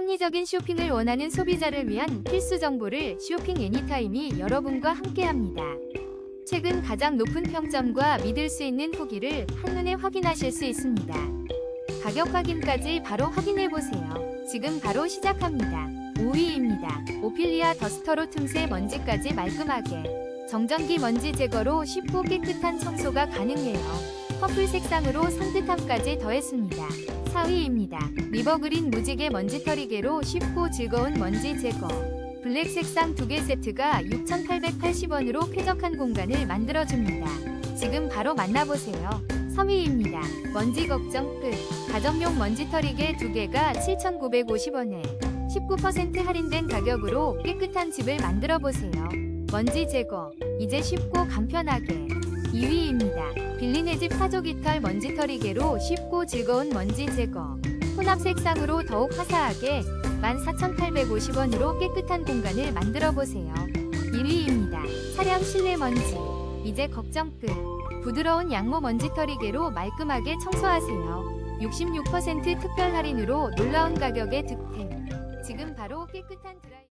합리적인 쇼핑을 원하는 소비자를 위한 필수 정보를 쇼핑 애니타임이 여러분과 함께합니다. 최근 가장 높은 평점과 믿을 수 있는 후기를 한눈에 확인하실 수 있습니다. 가격 확인까지 바로 확인해 보세요. 지금 바로 시작합니다. 5위입니다. 오필리아 더스터로 틈새 먼지까지 말끔하게 정전기 먼지 제거로 쉽고 깨끗한 청소가 가능해요. 퍼플 색상으로 산뜻함까지 더했습니다. 4위입니다. 리버그린 무지개 먼지털이개로 쉽고 즐거운 먼지 제거. 블랙 색상 두개 세트가 6,880원으로 쾌적한 공간을 만들어줍니다. 지금 바로 만나보세요. 3위입니다. 먼지 걱정 끝. 가정용 먼지털이개 두 개가 7,950원에 19% 할인된 가격으로 깨끗한 집을 만들어 보세요. 먼지 제거. 이제 쉽고 간편하게. 2위입니다. 빌리네집 파조기털 먼지 털이개로 쉽고 즐거운 먼지 제거. 혼합 색상으로 더욱 화사하게 14,850원으로 깨끗한 공간을 만들어 보세요. 1위입니다. 차량 실내 먼지. 이제 걱정 끝. 부드러운 양모 먼지 털이개로 말끔하게 청소하세요. 66% 특별 할인으로 놀라운 가격에 득템. 지금 바로 깨끗한 드라이